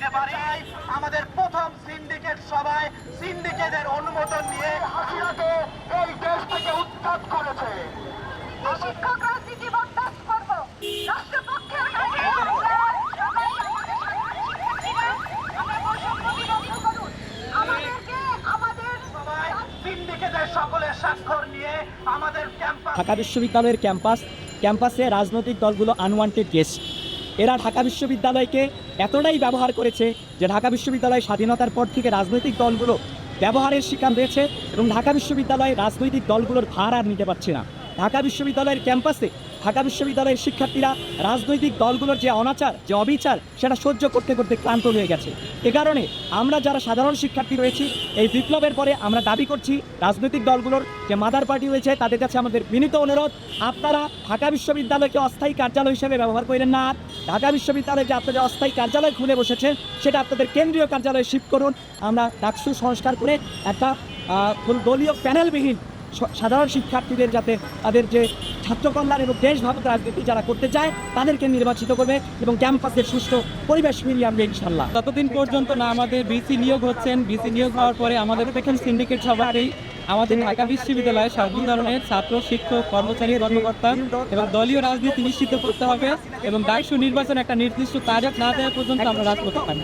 দিতে পারি। আমাদের প্রথম সিন্ডিকেট সভায় সিন্ডিকেটের অনুমোদন নিয়ে হাসিনাকে এই দেশ থেকে উৎখাত করেছে। শিক্ষক রাজনীতি বরদাস্ত করব। রাষ্ট্রপক্ষের সবাই ঢাকা বিশ্ববিদ্যালয়ের ক্যাম্পাস ক্যাম্পাসে রাজনৈতিক দলগুলো আনওয়ান্টেড গেস্ট এরা ঢাকা বিশ্ববিদ্যালয়কে এতটাই ব্যবহার করেছে যে ঢাকা বিশ্ববিদ্যালয় স্বাধীনতার পর থেকে রাজনৈতিক দলগুলো ব্যবহারের শিকার হয়েছে এবং ঢাকা বিশ্ববিদ্যালয়ে রাজনৈতিক দলগুলোর ভার আর নিতে পারছে না। ঢাকা বিশ্ববিদ্যালয়ের ক্যাম্পাসে ঢাকা বিশ্ববিদ্যালয়ের শিক্ষার্থীরা রাজনৈতিক দলগুলোর যে অনাচার, যে অবিচার, সেটা সহ্য করতে করতে ক্লান্ত হয়ে গেছে। এ কারণে আমরা যারা সাধারণ শিক্ষার্থী রয়েছি, এই বিপ্লবের পরে আমরা দাবি করছি, রাজনৈতিক দলগুলোর যে মাদার পার্টি রয়েছে, তাদের কাছে আমাদের বিনীত অনুরোধ, আপনারা ঢাকা বিশ্ববিদ্যালয়কে অস্থায়ী কার্যালয় হিসেবে ব্যবহার করেন না। ঢাকা বিশ্ববিদ্যালয়ে যে আপনাদের অস্থায়ী কার্যালয় খুলে বসেছেন সেটা আপনাদের কেন্দ্রীয় কার্যালয়ে শিফট করুন। আমরা ডাকসু সংস্কার করে একটা দলীয় প্যানেলবিহীন সাধারণ শিক্ষার্থীদের যাতে তাদের যে ছাত্র কল্যাণ এবং দেশভাবক রাজনীতি যারা করতে চায়, তাদেরকে নির্বাচিত করবে এবং ক্যাম্পাসের সুষ্ঠু পরিবেশ ফিরিয়ে আনবে ইনশাল্লাহ ততদিন পর্যন্ত না আমাদের বিসি নিয়োগ হচ্ছেন বিসি নিয়োগ হওয়ার পরে আমাদের সেকেন্ড সিন্ডিকেট সভাতেই আমাদের ঢাকা বিশ্ববিদ্যালয়ে সব ধরনের ছাত্র, শিক্ষক, কর্মচারী, কর্মকর্তা এবং দলীয় রাজনীতি নিশ্চিত করতে হবে এবং ডাকসু নির্বাচন একটা নির্দিষ্ট তারিখ না দেওয়া পর্যন্ত আমরা রাজপথে পারি